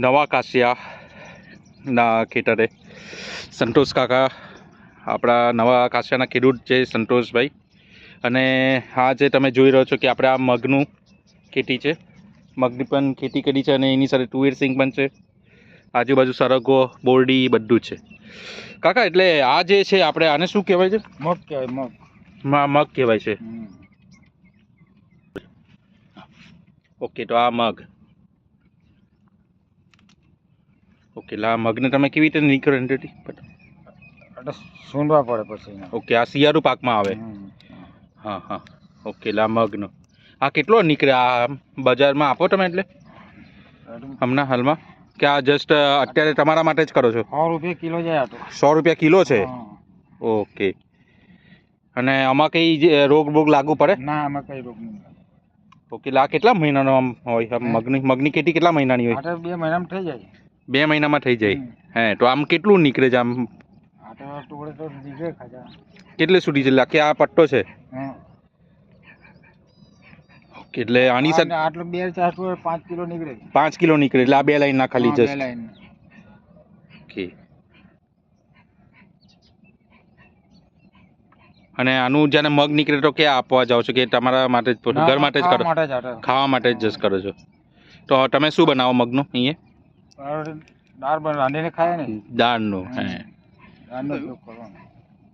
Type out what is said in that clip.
નવા કાશિયાના ખેતરે સંતોષ કાકા આપણા નવા કાશિયાના ખેડૂત છે સંતોષભાઈ. અને આ જે તમે જોઈ રહ્યો છો કે આપણે આ મગનું ખેતી છે. મગની પણ ખેતી કરી છે અને એની સાથે ટુવેર સિંગ પણ છે. આજુબાજુ સરગો બોરડી બધું છે. કાકા એટલે આ જે છે આપણે આને શું કહેવાય છે? મગ કહેવાય મગ. મા- મગ કહેવાય છે. ઓકે તો આ મગ. ઓકે લા મગને તમે કેવી રીતે નીકળો એનાથી? એટલે સૂંઢવા પડે પછી ઓકે આ શિયાળુ પાકમાં આવે? હા. હા ઓકે લા મગનો. આ કેટલો નીકળે? આ બજારમાં આપો તમે એટલે? હમણાં હાલમાં? કે આ જસ્ટ અત્યારે તમારા માટે જ કરો છો? સો રૂપિયા કિલો જાય સો રૂપિયા કિલો છે? ઓકે. અને આમાં કઈ રોગ બોગ લાગુ પડે? ના આમાં કઈ રોગ નહીં ઓકે લા કેટલા મહિનાનો આમ હોય? મગની મગની ખેતી કેટલા મહિનાની હોય? બે મહિનામાં થઈ જાય. બે મહિનામાં થઈ જાય. હે તો આમ કેટલું નીકળે છે આમ? કેટલે સુધી છે? કે આ પટ્ટો છે. એટલે આની સાથે આટલો બે ચાર પાંચ કિલો નીકળે. પાંચ કિલો નીકળે એટલે આ બે લાઈન ના ખાલી જશે. ઓકે. અને આનું જ્યારે મગ નીકળે તો ક્યાં આપવા જાઓ છો? કે તમારા માટે જ ઘર માટે જ કરો? ખાવા માટે જ જસ્ટ કરો છો. તો તમે શું બનાવો મગનું અહીંયા? દાળ રાંધીને ખાય ને દાળનું હે. દાળનો ઉપયોગ કરવાનો.